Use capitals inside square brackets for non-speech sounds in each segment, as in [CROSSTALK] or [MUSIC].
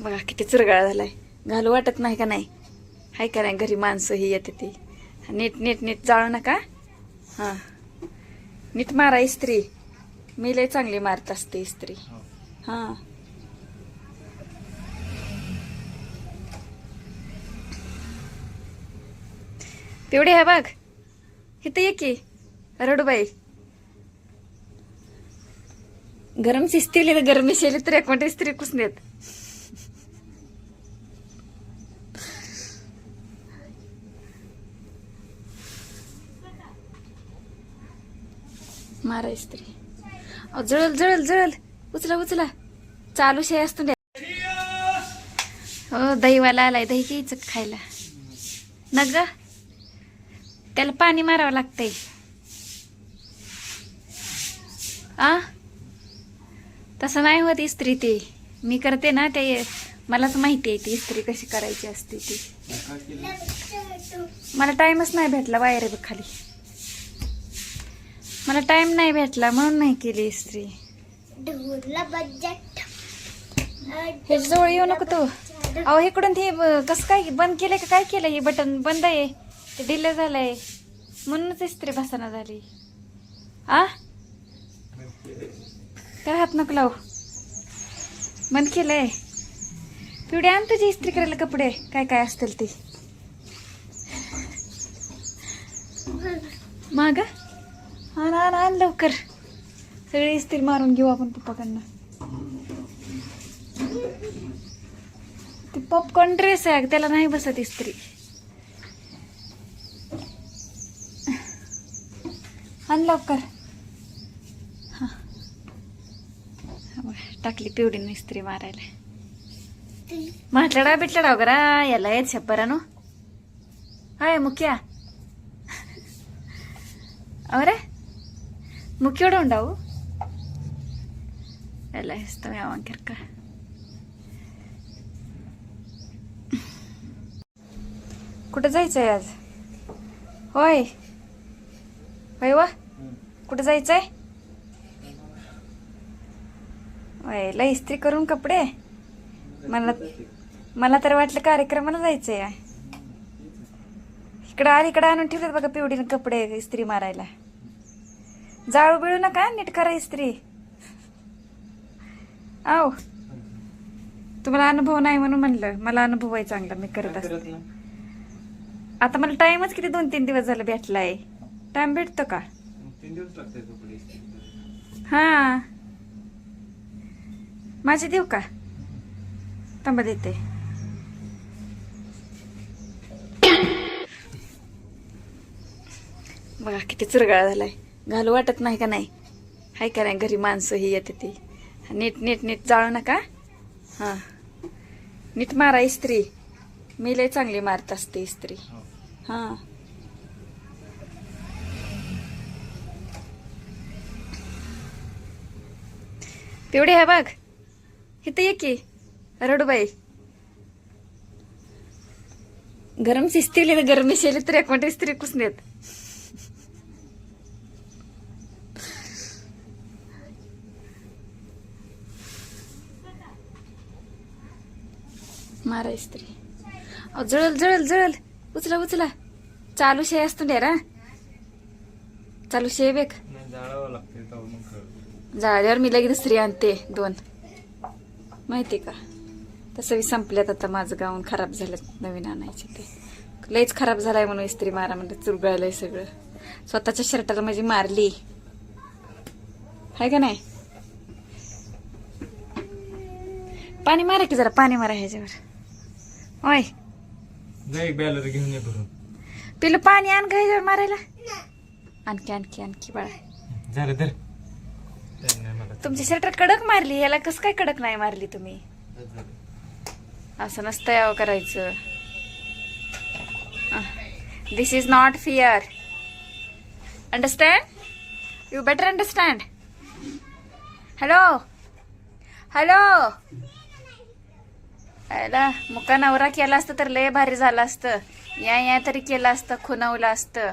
बघा किती चुरगाळा झालाय. घालू वाटत नाही का नाही? हाय का नाही? घरी माणसं ही येते ती. नीट नीट नीट जाळू नका. हां. नीट मारा इस्त्री. मी लय चांगली मारत असते इस्त्री. हां. पिवडे आहे बघ. इथं ये की रडूबाई. गरम शिस्ती तर गरमी शेली तर एकवट इस्त्री कुसनेत. मारा इस्त्री अहो जळल जळल जळल. उचला उचला. चालू शे असतो हो दहीवाला आलाय दही घ्यायचं खायला? न ग त्याला पाणी मारावं लागतंय. आ? तसं नाही होत इस्त्री ती. मी करते ना ते मलाच माहिती आहे ती इस्त्री कशी करायची असते ती. मला टाइमच नाही भेटला बघ खाली. मला टाइम नाही भेटला म्हणून नाही केली इस्त्री. ह्याच्या जवळ येऊ नको तू. अहो इकडून ते कसं काय बंद केलंय का काय केलं हे बटन बंद आहे. ते डिले झालंय. म्हणूनच इस्त्री बसाना झाली. आ? काय हात नको लावू? बंद केलंय. पिवडे आण तुझी इस्त्री करायला कपडे. काय काय असतील ते? माग? लवकर सगळी इस्त्री मारून घेऊ आपण पप्पाकडनं ते पॉपकॉर्न ड्रेस आहे त्याला नाही बसत इस्त्री आण लवकर हा. हा बघ, टाकली पिवडीनं इस्त्री मारायला म्हटलं बिटलं डाव करा याला येत शब्बरानो हाय मुख्या ಅವರೇ ముఖ్యుడు ഇവിടെ ఎలా ఇస్తావే ഇഷ്ടമാവാൻ कुठं जायचं आहे आज होय होय वा कुठं जायचं आहे वयला इस्त्री करून कपडे मला मला तर वाटलं कार्यक्रमाला जायचं आहे इकडं आली इकडं आणून ठेवतात बघा पिवडीनं कपडे इस्त्री मारायला जाळू बिळू नका नीट करा इस्त्री. आव. तुम्हाला अनुभव नाही म्हणून म्हणलं. मला अनुभव आहे चांगला मी करत असते. आता मला टाइमच किती दोन तीन दिवस झाला भेटलाय. टाइम भेटतो का. हा. माझे देऊ का? थांबा देते. बघा किती चुरगाळा झालाय. घालू वाटत नाही का नाही? हाय का नाही? घरी माणसं ही येते ती. नीट नीट नीट जाळू नका. हां. नीट मारा इस्त्री. मी लय चांगली मारत असते इस्त्री. हां. पिवडे आहे बघ. इथं ये की रडूबाई. गरम शिस्तीली गरम गरमी शेली तर एक मिनिट इस्त्री कुसनेत. मारा इस्त्री अहो जळल जळल जळल. उचला उचला. चालू शे असतो रा चालू शे बेक. जाळ्यावर मी लगेच स्त्री आणते दोन. माहिती का? तसं मी संपल्यात आता माझं गाऊन खराब झालं नवीन आणायचे ते. लईच खराब झालाय म्हणून इस्त्री मारा म्हणजे चुरगळलंय सगळं. स्वतःच्या शर्टाला माझी मारली. हाय का नाही? पाणी मारा की जरा पाणी मारा ह्याच्यावर. होय जा एक बॅलर घेऊन ये भरून पिलं पाणी आण ह्याच्यावर मारायला. आणखी आणखी आणखी बाळा. झालं तर. काही नाही मला तुमची शर्ट कडक मारली याला कसं काय कडक नाही मारली तुम्ही? झालं. असं नसतं यावं करायचं. This is not fear understand you better understand hello hello याला मुका नवरा केला असतं तर लय भारी झालं असतं. या या तरी केलं असतं खुनवलं असतं.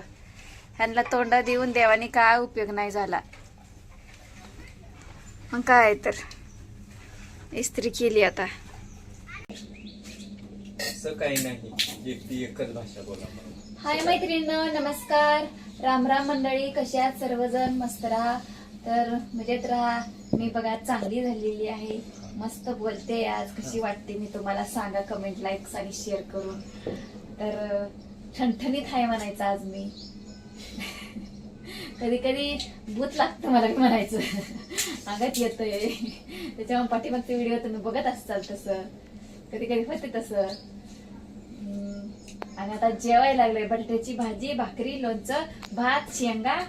ह्यांना तोंड देऊन देवानी काय उपयोग नाही झाला. मग काय तर. इस्त्री केली आता. काही नाही. भाषा बोला हाय मैत्रिणींनो नमस्कार. राम राम मंडळी कशा आहात सर्वजण? मस्त राहा. तर मजेत राहा. मी बघा चांगली झालेली आहे. मस्त बोलते आज कशी वाटते मी तुम्हाला सांगा कमेंट लाईक्स आणि शेअर करून. तर ठणठणीत आहे म्हणायचं आज मी. [LAUGHS] कधी कधी भूत लागतं मला म्हणायचं. [LAUGHS] अंगात येतंय. त्याच्यामुळे पाठीमागचे व्हिडिओ तुम्ही बघत असाल तसं. कधी कधी होते तसं. आणि आता जेवायला लागलोय. बटाट्याची भाजी भाकरी लोणचं भात शेंगा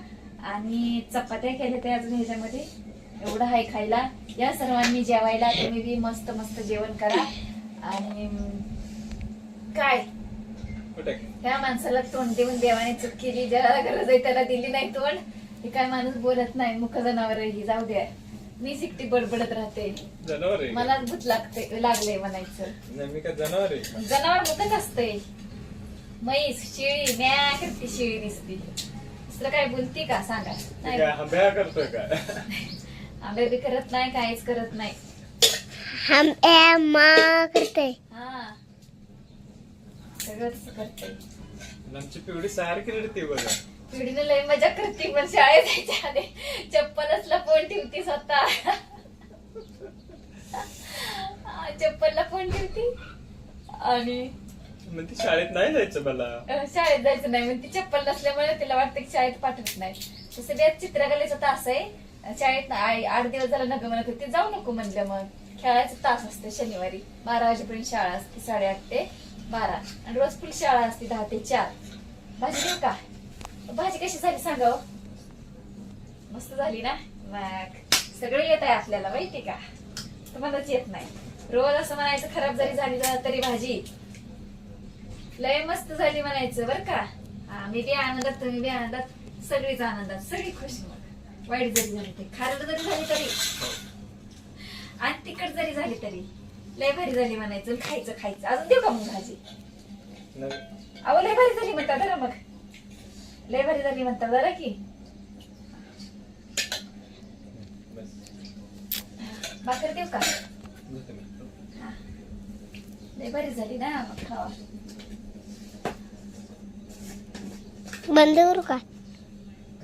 आणि चपात्या केल्या ते अजून ह्याच्यामध्ये. एवढं आहे खायला. या सर्वांनी जेवायला तुम्ही बी मस्त मस्त जेवण करा. आणि काय? ह्या माणसाला तोंड देऊन देवाने चूक केली. ज्याला गरज आहे त्याला दिली नाही तोंड. हे काय माणूस बोलत नाही. मुख जनावर ही. जाऊ द्या. मी सिकटी बडबडत राहते. मला भूत लागते लागले म्हणायचं. जनावर मुकच असतंय म्हैस शेळी म्या करते शेळी दिसती. दुसरं काय बोलती का? सांगा. नाही. करतोय काय [LAUGHS] आंबे बी करत नाही काहीच करत नाही. हम ए मा करते हा. सगळं तसं करते. आमची पिवडी सारखी रडते बघा. पिढीने लय मजा करते पण शाळेत जायच्या आधी चप्पलच लपवून ठेवती स्वतः. हा, चप्पल लपवून ठेवती. आणि मग ती शाळेत नाही जायचं मला. अं, शाळेत जायचं नाही म्हणजे ती चप्पल नसल्यामुळे तिला वाटतं की शाळेत पाठवत नाही. तसं बी आज चित्रकलेचा तास आहे. शाळेत ना- आई- आठ दिवस झाला नका म्हणत होते जाऊ नको म्हणलं मग. खेळायचा तास असते शनिवारी. बारा वाजेपर्यंत शाळा असते साडेआठ ते बारा. आणि रोज फुल शाळा असते दहा ते चार. भाजी देऊ का? भाजी कशी झाली सांगा हो. मस्त झाली ना? मग सगळं येत आहे आपल्याला माहिती का? तुम्हालाच येत नाही. रोज असं म्हणायचं खराब जरी झाली तरी भाजी. लय मस्त झाली म्हणायचं बर का? आम्ही मी बी आनंदात तुम्ही बी आनंदात. सगळीच आनंदात सगळी खुश वाईट जरी झाली तरी खारट जरी झाली तरी आणि तिखट जरी झाली तरी लय भारी झाली म्हणायचं खायचं खायचं अजून देऊ का मग भाजी. अहो लय भारी झाली म्हणता जरा मग लय भारी झाली म्हणता जरा की बस. भाकर देऊ का. हा. लय भारी झाली ना मग खावा बंद करू का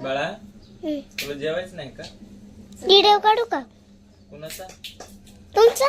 बाळा. तुला जेवायचं नाही का? व्हिडिओ काढू का? कुणाचा? तुमचा?